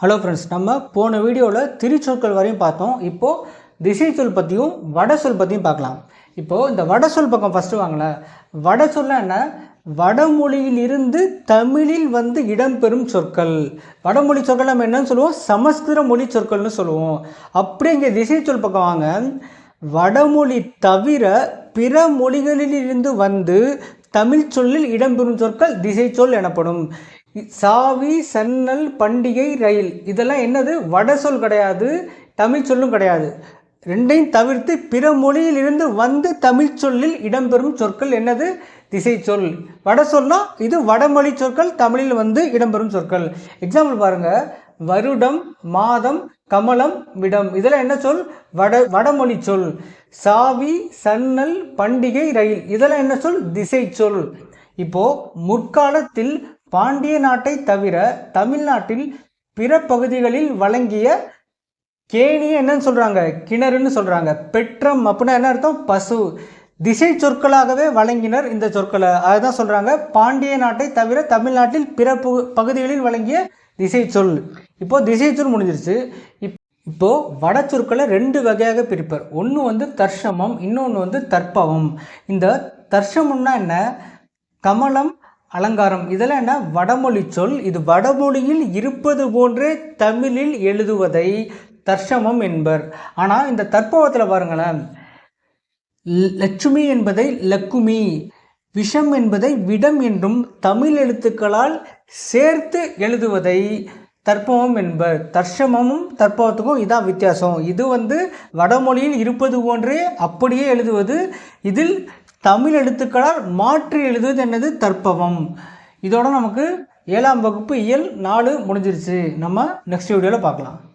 Hello friends நம்ம போன வீடியோவில் திருச்சொற்கள் வரையும் பார்த்தோம். இப்போது திசை சொல் பற்றியும் வட சொல் பற்றியும் பார்க்கலாம். இப்போது இந்த வட சொல் பக்கம் ஃபஸ்ட்டு வாங்கல. வட சொல்ல என்ன? வடமொழியில் இருந்து தமிழில் வந்து இடம்பெறும் சொற்கள். வடமொழி சொற்கள் நம்ம என்னன்னு சொல்லுவோம்? சமஸ்கிருத மொழி சொற்கள்னு சொல்லுவோம். அப்படி இங்கே திசை சொல் பக்கம் வாங்க. வடமொழி தவிர பிற மொழிகளில் இருந்து வந்து தமிழ் சொல்லில் இடம்பெறும் சொற்கள் திசை சொல் எனப்படும். சாவி சன்னல் பண்டிகை ரயில். இதெல்லாம் என்னது? வட சொல் கிடையாது தமிழ் சொல்லும் கிடையாது. ரெண்டையும் தவிர்த்து பிற மொழியில் இருந்து வந்து தமிழ் சொல்லில் இடம்பெறும் சொற்கள் என்னது? திசை சொல். வட சொல்னா இது வடமொழி சொற்கள் தமிழில் வந்து இடம்பெறும் சொற்கள். எக்ஸாம்பிள் பாருங்கள் வருடம் மாதம் கமலம் விடம். இதெல்லாம் என்ன சொல்? வட வடமொழி சொல். சாவி சன்னல் பண்டிகை ரயில். இதெல்லாம் என்ன சொல்? திசை சொல். இப்போ முற்காலத்தில் பாண்டிய நாட்டை தவிர தமிழ்நாட்டில் பிற பகுதிகளில் வழங்கிய கேணி என்னன்னு சொல்கிறாங்க கிணறுன்னு சொல்கிறாங்க பெற்றம் அப்படின்னா என்ன அர்த்தம்? பசு. திசை சொற்களாகவே வழங்கினர் இந்த சொற்களை. அதுதான் சொல்கிறாங்க பாண்டிய நாட்டை தவிர தமிழ்நாட்டில் பிற பகு பகுதிகளில் வழங்கிய திசை சொல். இப்போது திசை சொல் முடிஞ்சிருச்சு. இப் இப்போது வட சொற்களை ரெண்டு வகையாக பிரிப்பர். ஒன்று வந்து தர்ஷமம் இன்னொன்று வந்து தற்பவம் இந்த தர்ஷமம்னா என்ன? கமலம் அலங்காரம். இதெல்லாம் என்ன? வடமொழி சொல். இது வடமொழியில் இருப்பது போன்றே தமிழில் எழுதுவதை தர்ஷமம் என்பர். ஆனால் இந்த தற்பவத்தில் பாருங்களேன் லட்சுமி என்பதை லக்குமி விஷம் என்பதை விடம் என்றும் தமிழ் எழுத்துக்களால் சேர்த்து எழுதுவதை தற்பமம் என்பர் தர்ஷமமும் தற்பவத்துக்கும் இதான் வித்தியாசம். இது வந்து வடமொழியில் இருப்பது போன்றே அப்படியே எழுதுவது இதில் தமிழ் எழுத்துக்களால் மாற்றி எழுதுவது என்னது தற்பவம். இதோட நமக்கு ஏழாம் வகுப்பு இயல் நாலு முடிஞ்சிருச்சு. நம்ம நெக்ஸ்ட் வீடியோவில் பார்க்கலாம்.